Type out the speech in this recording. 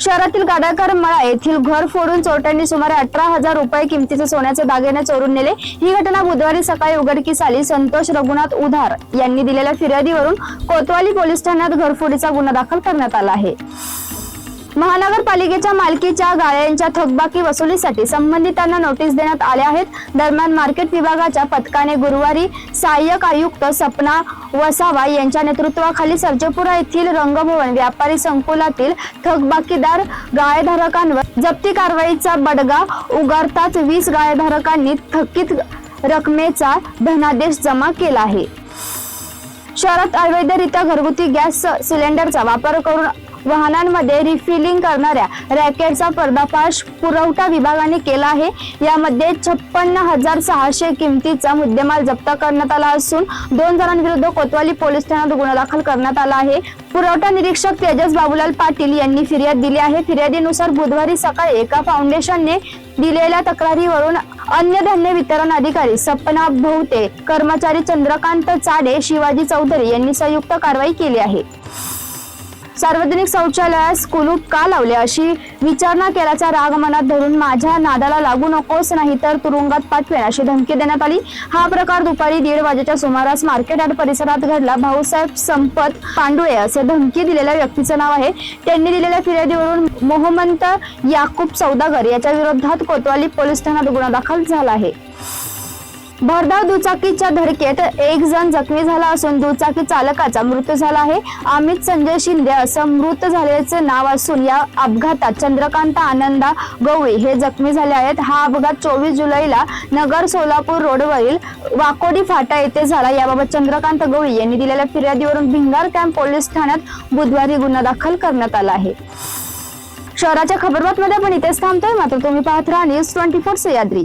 शहरातील गाडाकर मळा येथील घर फोडून चोरट्यांनी सुमारे अठरा हजार रुपये किमतीचे सोन्याचे दागिने चोरून नेले. ही घटना बुधवारी सकाळी उघडकीस आली. संतोष रघुनाथ उधार यांनी दिलेल्या फिर्यादीवरून कोतवाली पोलीस ठाण्यात घरफोडीचा गुन्हा दाखल करण्यात आला आहे. महानगरपालिकेच्या मालकीच्या गाळ्यांच्या थकबाकी वसुलीसाठी संबंधितांना नोटीस देण्यात आल्या आहेत. दरम्यान मार्केट विभागाच्या पथकाने गुरुवारी सहाय्यक आयुक्त सपना वसावा यांच्या नेतृत्वाखाली सर्जपुरा येथील रंगभवन व्यापारी संकुलातील थकबाकीदार गाळेधारकांवर जप्ती कारवाईचा बडगा उगारताच वीस गाळेधारकांनी थकीत रकमेचा धनादेश जमा केला आहे. शहरात अवैधरित्या घरगुती गॅस सिलेंडरचा वापर करून वाहनांमध्ये रिफिलिंग करणाऱ्या रॅकेटचा पर्दाफाश पुरवठा विभागाने केला आहे. यामध्ये छप्पन्न हजार सहाशे किमतीचा मुद्देमाल जप्त करण्यात आला असून दोन जणांविरुद्ध कोतवाली पोलीस ठाण्यात गुन्हा दाखल करण्यात आला आहे. पुरवठा निरीक्षक तेजस बाबूलाल पाटील यांनी फिर्याद दिली आहे. फिर्यादीनुसार बुधवारी सकाळी एका फाउंडेशनने दिलेल्या तक्रारीवरून अन्य धान्य वितरण अधिकारी सपना भोवते कर्मचारी चंद्रकांत चाडे शिवाजी चौधरी यांनी संयुक्त कारवाई केली आहे. सार्वजनिक शौचालयास कुलूप का लावले? अशी विचारणा केल्याचा राग मनात धरून माझ्या नादाला लागू नकोस नाही तर तुरुंगात पाठवेन अशी धमकी देण्यात आली. हा प्रकार दुपारी दीड वाजेच्या सुमारास मार्केट यार्ड परिसरात घडला. भाऊसाहेब संपत पांडुळे असे धमकी दिलेल्या व्यक्तीचं नाव आहे. त्यांनी दिलेल्या फिर्यादीवरून मोहमंत याकूब सौदागर याच्या विरोधात कोतवाली पोलीस ठाण्यात गुन्हा दाखल झाला आहे. भरधाव दुचाकीच्या धडकेत एक जण जखमी झाला असून दुचाकी चालकाचा मृत्यू झाला आहे. अमित संजय शिंदे असं मृत झाल्याचे नाव असून या अपघातात चंद्रकांत आनंदा गवळी हे जखमी झाले आहेत. हा अपघात चोवीस जुलैला नगर सोलापूर रोडवरील वाकोडी फाटा येथे झाला. याबाबत चंद्रकांत गवळी यांनी दिलेल्या फिर्यादीवरून भिंगार कॅम्प पोलीस ठाण्यात बुधवारी गुन्हा दाखल करण्यात आला आहे. शहराच्या खबरबातमध्ये आपण इथेच थांबतोय. मात्र तुम्ही पाहत राहा न्यूज ट्वेंटी फोर सह्याद्री